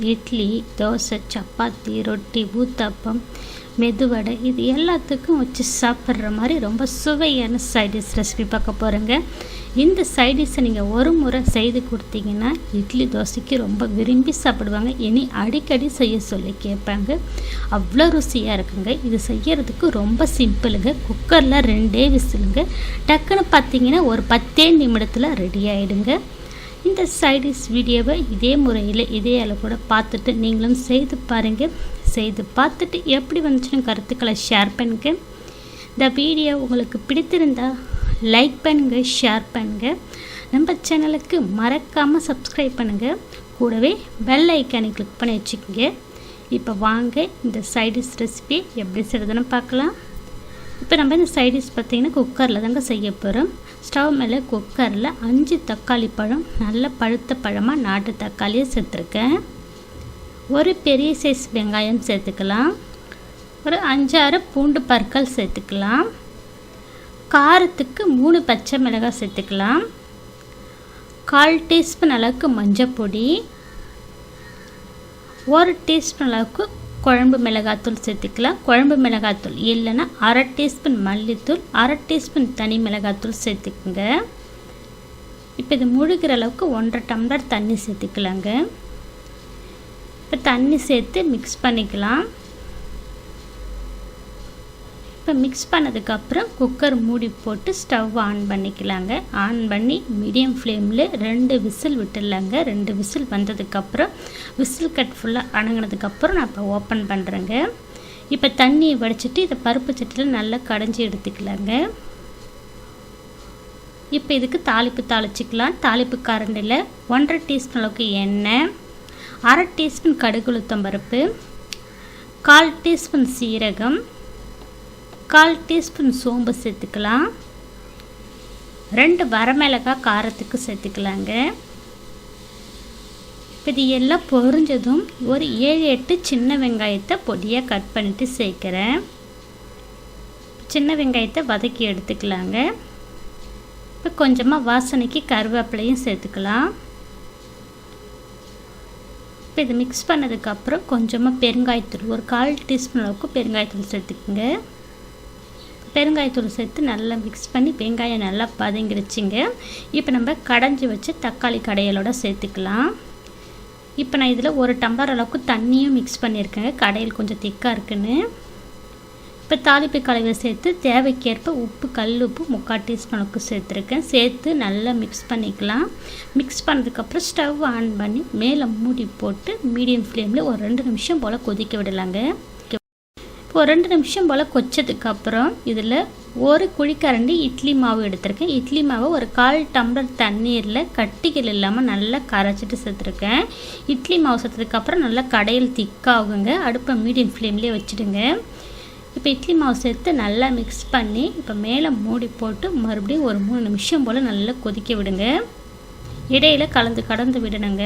இட்லி தோசை சப்பாத்தி ரொட்டி ஊத்தப்பம் மெதுவடை இது எல்லாத்துக்கும் வச்சு சாப்பிட்ற மாதிரி ரொம்ப சுவையான சைடிஷ் ரெசிபி பார்க்க போகிறேங்க இந்த சைடிஷை நீங்கள் ஒரு முறை செய்து கொடுத்தீங்கன்னா இட்லி தோசைக்கு ரொம்ப விரும்பி சாப்பிடுவாங்க. இனி அடிக்கடி செய்ய சொல்லி கேட்பாங்க. அவ்வளோ ருசியாக இருக்குங்க. இது செய்யறதுக்கு ரொம்ப சிம்பிளுங்க. குக்கரில் ரெண்டே விசிலுங்க. டக்குன்னு பார்த்தீங்கன்னா ஒரு பத்தே நிமிடத்தில் ரெடி ஆகிடுங்க இந்த சைடிஷ் வீடியோவை இதே முறையில் இதே அளவோட கூட பார்த்துட்டு நீங்களும் செய்து பாருங்கள் செய்து பார்த்துட்டு எப்படி வந்துச்சுன்னு கருத்துக்களை ஷேர் பண்ணுங்க. இந்த வீடியோ உங்களுக்கு பிடித்திருந்தா லைக் பண்ணுங்கள் ஷேர் பண்ணுங்கள் நம்ம சேனலுக்கு மறக்காமல் சப்ஸ்கிரைப் பண்ணுங்கள் கூடவே பெல் ஐக்கானை கிளிக் பண்ணி வச்சுக்கோங்க. இப்போ வாங்க இந்த சைடிஷ் ரெசிபி எப்படி செய்கிறதுன்னு பார்க்கலாம். இப்போ நம்ம இந்த சைடிஷ் பார்த்திங்கன்னா குக்கரில் தாங்க செய்ய போகிறோம். ஸ்டவ் மேலே குக்கரில் அஞ்சு தக்காளி பழம் நல்ல பழுத்த பழமாக நாட்டு தக்காளியை சேர்த்துருக்கேன். ஒரு பெரிய சைஸ் வெங்காயம் சேர்த்துக்கலாம். ஒரு அஞ்சாறு பூண்டு பற்கள் சேர்த்துக்கலாம். காரத்துக்கு மூணு பச்சை மிளகாய் சேர்த்துக்கலாம். கால் டீஸ்பூன் அளவுக்கு மஞ்சள் பொடி. ஒரு டீஸ்பூன் அளவுக்கு குழம்பு மிளகாத்தூள் சேர்த்துக்கலாம். குழம்பு மிளகாத்தூள் இல்லைன்னா அரை டீஸ்பூன் மல்லித்தூள் அரை டீஸ்பூன் தனி மிளகாத்தூள் சேர்த்துக்குங்க. இப்போ இது முழுகிற அளவுக்கு ஒன்றரை டம்ளர் தண்ணி சேர்த்துக்கலாங்க. இப்போ தண்ணி சேர்த்து மிக்ஸ் பண்ணிக்கலாம். இப்போ மிக்ஸ் பண்ணதுக்கப்புறம் குக்கர் மூடி போட்டு ஸ்டவ் ஆன் பண்ணிக்கலாங்க. ஆன் பண்ணி மீடியம் ஃப்ளேமில் ரெண்டு விசில் விட்டுடலாங்க. ரெண்டு விசில் வந்ததுக்கப்புறம் விசில் கட் ஃபுல்லாக அணங்கினதுக்கப்புறம் நான் இப்போ ஓப்பன் பண்ணுறேங்க இப்போ தண்ணியை வடிச்சிட்டு இதை பருப்பு சட்டியில் நல்லா கடைஞ்சி எடுத்துக்கலாங்க. இப்போ இதுக்கு தாளிப்பு தாளிச்சிக்கலாம். தாளிப்பு கரண்டில் ஒன்றரை டீஸ்பூன் அளவுக்கு எண்ணெய் அரை டீஸ்பூன் கடுகுளுத்தம் பருப்பு கால் டீஸ்பூன் சீரகம் கால் டீஸ்பூன் சோம்பு சேர்த்துக்கலாம். ரெண்டு வரமிளகாய் காரத்துக்கு சேர்த்துக்கலாங்க. இப்போ இது எல்லாம் பொரிஞ்சதும் ஒரு ஏழு எட்டு சின்ன வெங்காயத்தை பொடியாக கட் பண்ணிவிட்டு சேர்க்குறேன். சின்ன வெங்காயத்தை வதக்கி எடுத்துக்கலாங்க. இப்போ கொஞ்சமாக வாசனைக்கு கருவேப்பிலையும் சேர்த்துக்கலாம். இப்போ இது மிக்ஸ் பண்ணதுக்கப்புறம் கொஞ்சமாக பெருங்காயத்தூள் ஒரு கால் டீஸ்பூன் அளவுக்கு பெருங்காயத்தூள் சேர்த்துக்குங்க. பெருங்காயத்தூள் சேர்த்து நல்லா மிக்ஸ் பண்ணி வெங்காயம் நல்லா பதங்கிடுச்சிங்க இப்போ நம்ம கடைஞ்சி வச்சு தக்காளி கடையலோட சேர்த்துக்கலாம். இப்போ நான் இதில் ஒரு டம்ளர் அளவுக்கு தண்ணியும் மிக்ஸ் பண்ணியிருக்கேங்க. கடையில் கொஞ்சம் திக்காக இருக்குன்னு. இப்போ தாளிப்பு கலவையை சேர்த்து தேவைக்கேற்ப உப்பு கல் உப்பு முக்கால் டீஸ்பூன் அளவுக்கு சேர்த்துருக்கேன். சேர்த்து நல்லா மிக்ஸ் பண்ணிக்கலாம். மிக்ஸ் பண்ணதுக்கப்புறம் ஸ்டவ் ஆன் பண்ணி மேலே மூடி போட்டு மீடியம் ஃப்ளேமில் ஒரு ரெண்டு நிமிஷம் போல் கொதிக்க விடலாங்க. ஒரு ரெண்டு நிமிஷம் போல் கொச்சதுக்கப்புறம் இதில் ஒரு குழிக்கரண்டி இட்லி மாவு எடுத்திருக்கேன். இட்லி மாவை ஒரு கால் டம்ளர் தண்ணீரில் கட்டிகள் இல்லாமல் நல்லா கரைச்சிட்டு சேர்த்துருக்கேன். இட்லி மாவு சேர்த்ததுக்கப்புறம் நல்லா கடையில் திக்காகுங்க அடுப்பை மீடியம் ஃப்ளேம்லேயே வச்சுடுங்க. இப்போ இட்லி மாவு சேர்த்து நல்லா மிக்ஸ் பண்ணி இப்போ மேலே மூடி போட்டு மறுபடியும் ஒரு மூணு நிமிஷம் போல் நல்லா கொதிக்க விடுங்க. இடையில் கலந்து கடந்து விடணுங்க.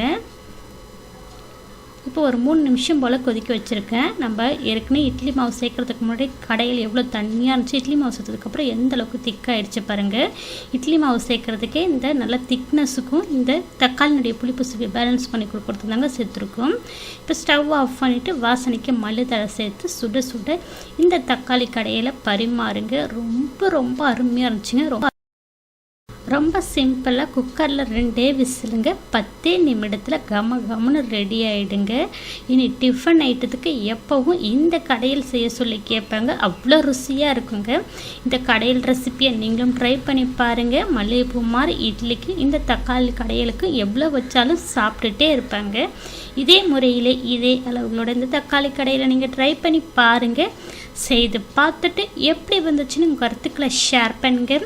இப்போ ஒரு மூணு நிமிஷம் போல் கொதிக்க வச்சுருக்கேன். நம்ம ஏற்கனவே இட்லி மாவு சேர்க்குறதுக்கு முன்னாடி கடையில் எவ்வளோ தண்ணியாக இருந்துச்சு இட்லி மாவு சேர்த்ததுக்கப்புறம் எந்த அளவுக்கு திக்காகிடுச்சு பாருங்கள் இட்லி மாவு சேர்க்குறதுக்கே இந்த நல்ல திக்னஸுக்கும் இந்த தக்காளினுடைய புளிப்பு சுவை பேலன்ஸ் பண்ணி கொடுக்குறது தாங்க சேர்த்துருக்கோம். இப்போ ஸ்டவ் ஆஃப் பண்ணிவிட்டு வாசனைக்கு மல்லித்தழை சேர்த்து சுட சுட இந்த தக்காளி கடையில் பரிமாறுங்க. ரொம்ப ரொம்ப அருமையாக இருந்துச்சுங்க. ரொம்ப ரொம்ப சிம்பிளாக குக்கரில் ரெண்டே விசிலுங்க பத்தே நிமிடத்தில் கம கமனு ரெடி ஆகிடுங்க இனி டிஃபன் ஐட்டத்துக்கு எப்போவும் இந்த கடையில் செய்ய சொல்லி கேட்பாங்க. அவ்வளோ ருசியாக இருக்குங்க. இந்த கடையில் ரெசிப்பியை நீங்களும் ட்ரை பண்ணி பாருங்கள் மல்லிகைப்பூ மாதிரி இட்லிக்கு இந்த தக்காளி கடையலுக்கு எவ்வளோ வச்சாலும் சாப்பிட்டுட்டே இருப்பாங்க. இதே முறையில் இதே அளவுகளோட இந்த தக்காளி கடையில் நீங்கள் ட்ரை பண்ணி பாருங்கள் செய்து பார்த்துட்டு எப்படி வந்துச்சுன்னு உங்கள் கருத்துக்களை ஷேர் பண்ணுங்கள்